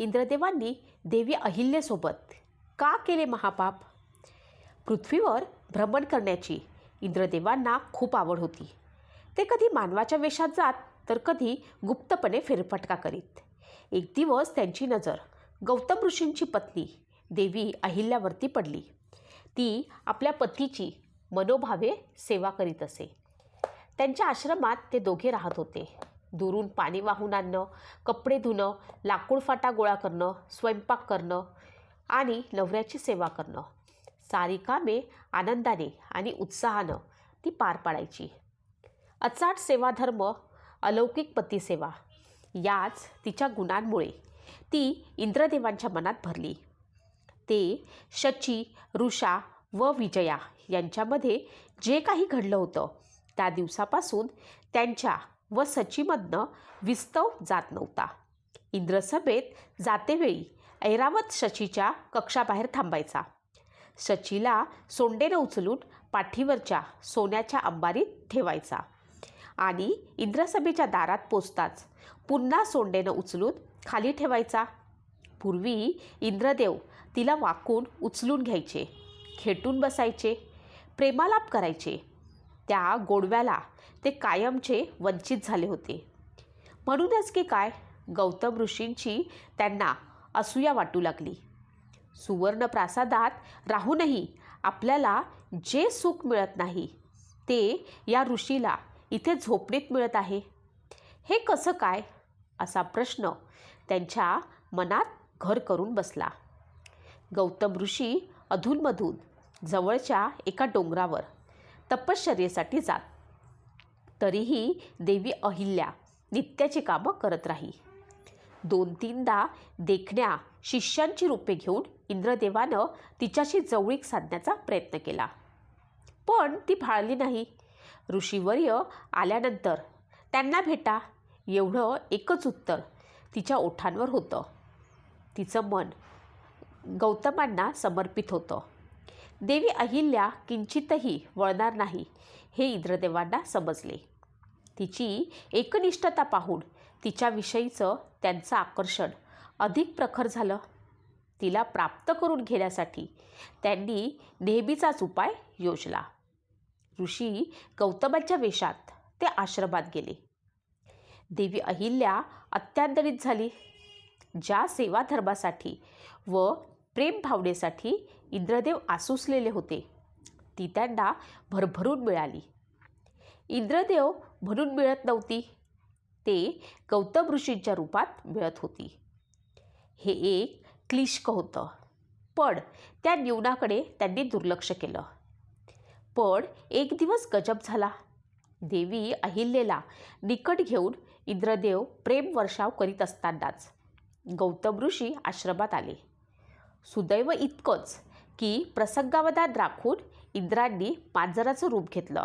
इंद्रदेवांनी देवी अहिल्यासोबत का केले महापाप? पृथ्वीवर भ्रमण करण्याची इंद्रदेवांना खूप आवड होती. ते कधी मानवाच्या वेशात जात तर कधी गुप्तपणे फेरफटका करीत. एक दिवस त्यांची नजर गौतम ऋषींची पत्नी देवी अहिल्यावरती पडली. ती आपल्या पतीची मनोभावे सेवा करीत असे. त्यांच्या आश्रमात ते दोघे राहत होते. दुरून पाणी वाहून आणणं कपडे धुणं लाकूड फाटा गोळा करणं स्वयंपाक करणं आणि नवऱ्याची सेवा करणं. सारी कामे आनंदाने आणि उत्साहानं ती पार पाडायची. अचाट सेवाधर्म अलौकिक पतीसेवा याच तिच्या गुणांमुळे ती इंद्रदेवांच्या मनात भरली. ते शची ऋषा व विजया यांच्यामध्ये जे काही घडलं होतं त्या दिवसापासून त्यांच्या व सचीमधनं विस्तव जात नव्हता. इंद्रसभेत जातेवेळी ऐरावत शचीच्या कक्षाबाहेर थांबायचा. शचीला सोंडेनं उचलून पाठीवरच्या सोन्याच्या अंबारीत ठेवायचा आणि इंद्रसभेच्या दारात पोचताच पुन्हा सोंडेनं उचलून खाली ठेवायचा. पूर्वी इंद्रदेव तिला वाकून उचलून घ्यायचे खेटून बसायचे प्रेमालाप करायचे त्या गोडव्याला ते कायमचे वंचित झाले होते. म्हणूनच की काय? गौतम ऋषींची त्यांना असूया वाटू लागली. सुवर्ण प्रासादात राहूनही आपल्याला जे सुख मिळत नाही ते या ऋषीला इथे झोपडीत मिळत आहे. हे कसं काय? असा प्रश्न त्यांच्या मनात घर करून बसला. गौतम ऋषी अधूनमधून जवळच्या एका डोंगरावर तपश्चर्येसाठी जात. तरीही देवी अहिल्या नित्याची कामं करत राही. दोन तीनदा देखण्या शिष्यांची रूपे घेऊन इंद्रदेवानं तिच्याशी जवळीक साधण्याचा प्रयत्न केला. पण ती भाळली नाही. ऋषीवर्य आल्यानंतर त्यांना भेटा एवढं एकच उत्तर तिच्या ओठांवर होतं. तिचं मन गौतमांना समर्पित होतं. देवी अहिल्या किंचितही वळणार नाही हे इंद्रदेवांना समजले. तिची एकनिष्ठता पाहून तिच्याविषयीचं त्यांचं आकर्षण अधिक प्रखर झालं. तिला प्राप्त करून घेण्यासाठी त्यांनी नेहमीचाच उपाय योजला. ऋषी गौतमाच्या वेशात ते आश्रमात गेले. देवी अहिल्या अत्यांतरित झाली. ज्या सेवाधर्मासाठी व प्रेमभावनेसाठी इंद्रदेव आसुसलेले होते. ती त्यांना भरभरून मिळाली. इंद्रदेव म्हणून मिळत नव्हती. ते गौतम ऋषींच्या रूपात मिळत होती. हे एक क्लिष्क होतं. पण त्या न्यूनाकडे त्यांनी दुर्लक्ष केलं. पण एक दिवस गजब झाला. देवी अहिल्येला निकट घेऊन इंद्रदेव प्रेम वर्षाव करीत असतानाच गौतम ऋषी आश्रमात आले. सुदैव इतकंच की प्रसंगावधान राखून इंद्रांनी मांजराचं रूप घेतलं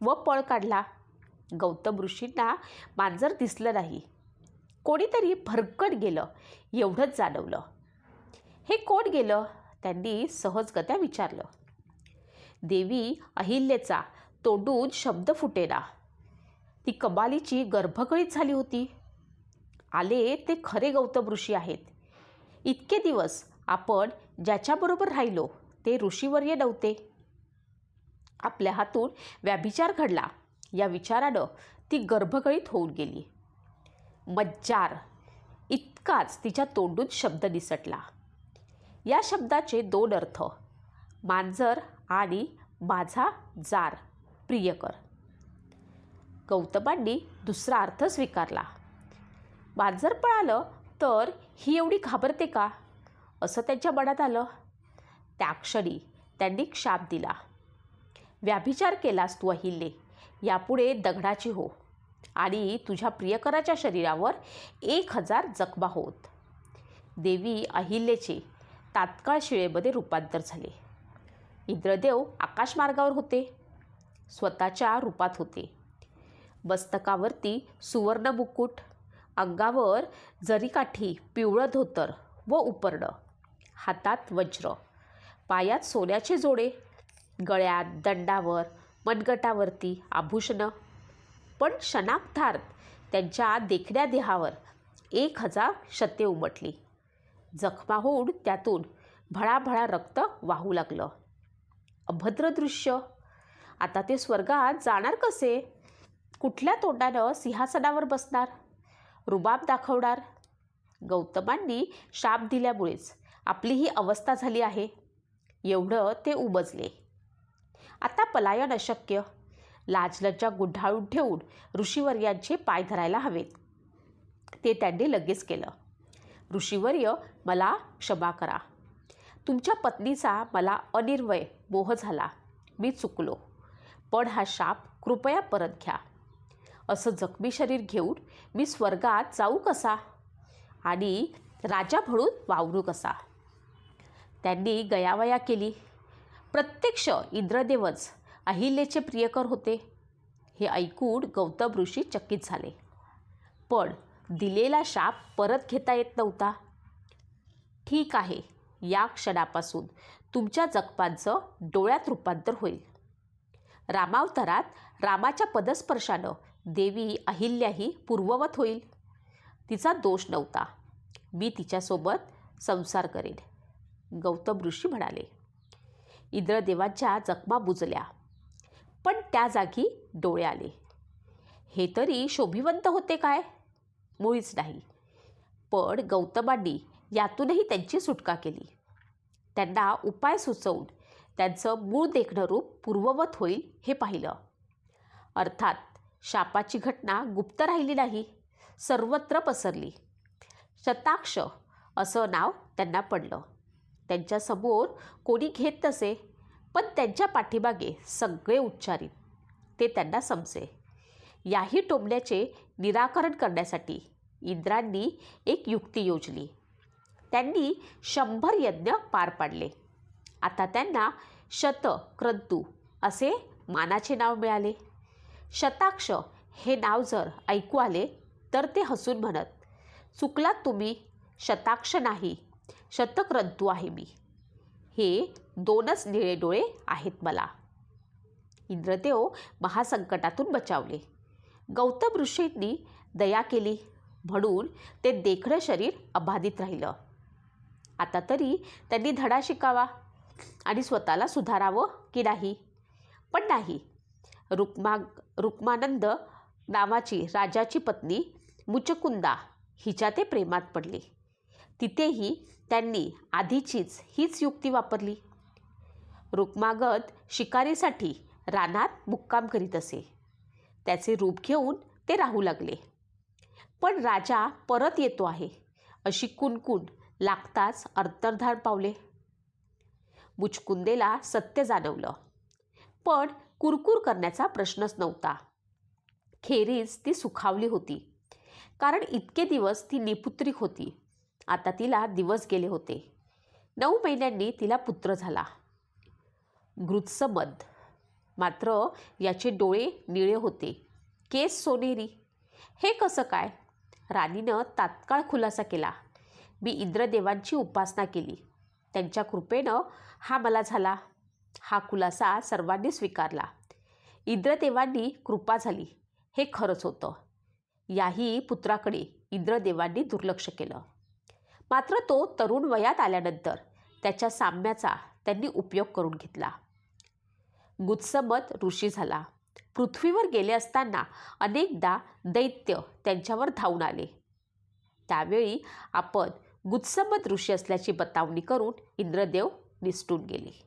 व पळ काढला. गौतम ऋषींना मांजर दिसलं नाही. कोणीतरी भरकट गेलं एवढंच जाणवलं. हे कोण गेलं? त्यांनी सहजगत्या विचारलं. देवी अहिल्येचा तोंडून शब्द फुटेना. ती कमालीची गर्भकळीत झाली होती. आले ते खरे गौतम ऋषी आहेत. इतके दिवस आपण ज्याच्याबरोबर राहिलो ते ऋषीवर्य नव्हते. आपल्या हातून व्याभिचार घडला. या विचारानं ती गर्भकळीत होऊन गेली. मज्जार इतकाच तिच्या तोंडून शब्द निसटला. या शब्दाचे दोन अर्थ मांजर आणि माझा जार प्रियकर. गौतमांनी दुसरा अर्थ स्वीकारला. मांजर पळालं तर ही एवढी घाबरते का? असं त्यांच्या मनात आलं. त्या क्षणी त्यांनी शाप दिला. व्याभिचार केलास तू अहिल्ये. यापुढे दगडाची हो. आणि तुझ्या प्रियकराच्या शरीरावर एक हजार जखमा होत. देवी अहिल्येचे तात्काळ शिळेमध्ये रूपांतर झाले. इंद्रदेव आकाशमार्गावर होते. स्वतःच्या रूपात होते. मस्तकावरती सुवर्ण मुकुट अंगावर जरीकाठी पिवळं धोतर व उपरणं हातात वज्र. पायात सोन्याचे जोडे. गळ्यात दंडावर मनगटावरती आभूषणं. पण क्षणार्धात त्यांच्या देखण्या देहावर एक हजार शते उमटली. जखमा होऊन त्यातून भळाभळा रक्त वाहू लागलं. अभद्र दृश्य. आता ते स्वर्गात जाणार कसे? कुठल्या तोंडानं सिंहासनावर बसणार? रुबाब दाखवणार? गौतमांनी शाप दिल्यामुळेच आपली ही अवस्था झाली आहे. एवढं ते उमजले आता पलायन अशक्य. लाजलज्जा गुढाळून ठेवून ऋषीवर्यांचे पाय धरायला हवेत. ते त्यांनी लगेच केलं. ऋषीवर्य मला क्षमा करा. तुमच्या पत्नीचा मला अनिर्वय मोह झाला. मी चुकलो. पण हा शाप कृपया परत घ्या. असं जखमी शरीर घेऊन मी स्वर्गात जाऊ कसा? आणि राजा म्हणून वावरू कसा? त्यांनी गयावया केली. प्रत्यक्ष इंद्रदेवच अहिल्याचे प्रियकर होते. हे ऐकून गौतम ऋषी चकित झाले. पण दिलेला शाप परत घेता येत नव्हता. ठीक आहे या क्षणापासून तुमच्या जखमांचं डोळ्यात रूपांतर होईल. रामावतारात रामाच्या पदस्पर्शानं देवी अहिल्याही पूर्ववत होईल. तिचा दोष नव्हता. मी तिच्यासोबत संसार करेन. गौतम ऋषी म्हणाले. इंद्रदेवाच्या जखमा बुजल्या. पण त्या जागी डोळे आले. हे तरी शोभिवंत होते काय? मुळीच नाही. पण गौतमांनी यातूनही त्यांची सुटका केली. त्यांना उपाय सुचवून त्यांचं मूळ देखणं रूप पूर्ववत होईल हे पाहिलं. अर्थात शापाची घटना गुप्त राहिली नाही सर्वत्र पसरली. शताक्ष असं नाव त्यांना पडलं. त्यांच्यासमोर कोणी घेत नसे पण त्यांच्या पाठीमागे सगळे उच्चारित ते त्यांना समजे. याही टोमण्याचे निराकरण करण्यासाठी इंद्रांनी एक युक्ती योजली. त्यांनी शंभर यज्ञ पार पाडले. आता त्यांना शत क्रंतू असे मानाचे नाव मिळाले. शताक्ष हे नाव जर ऐकू आले तर ते हसून म्हणत चुकलात तुम्ही शताक्ष नाही शतक्रंतू आहे मी. हे दोनच निळे डोळे आहेत मला. इंद्रदेव महासंकटातून बचावले. गौतम ऋषींनी दया केली. म्हणून ते देखणं शरीर अबाधित राहिलं. आता तरी त्यांनी धडा शिकावा आणि स्वतःला सुधारावं की नाही? पण नाही. रुक्मा रुक्मानंद नावाची राजाची पत्नी मुचकुंदा हिच्या ते प्रेमात पडले. तिथेही त्यांनी आधीचीच हीच युक्ती वापरली. रुक्मागत शिकारीसाठी रानात मुक्काम करीत असे. त्याचे रूप घेऊन ते राहू लागले. पण राजा परत येतो आहे अशी कुणकुण लागताच अंतर्धान पावले. मुचकुंदेला सत्य जाणवलं. पण कुरकुर करण्याचा प्रश्नच नव्हता. खेरीज ती सुखावली होती. कारण इतके दिवस ती निपुत्रिक होती. आता तिला दिवस गेले होते. नऊ महिन्यांनी तिला पुत्र झाला. गृत्समद मात्र याचे डोळे निळे होते. केस सोनेरी. हे कसं काय? राणीनं तात्काळ खुलासा केला. मी इंद्रदेवांची उपासना केली. त्यांच्या कृपेनं हा मला झाला. हा खुलासा सर्वांनी स्वीकारला. इंद्रदेवांनी कृपा झाली. हे खरंच होतं. याही पुत्राकडे इंद्रदेवांनी दुर्लक्ष केलं. मात्र तो तरुण वयात आल्यानंतर त्याच्या साम्याचा त्यांनी उपयोग करून घेतला. गुत्समत ऋषी झाला. पृथ्वीवर गेले असताना अनेकदा दैत्य त्यांच्यावर धावून आले. त्यावेळी आपण गुत्समत ऋषी असल्याची बतावणी करून इंद्रदेव निसटून गेले.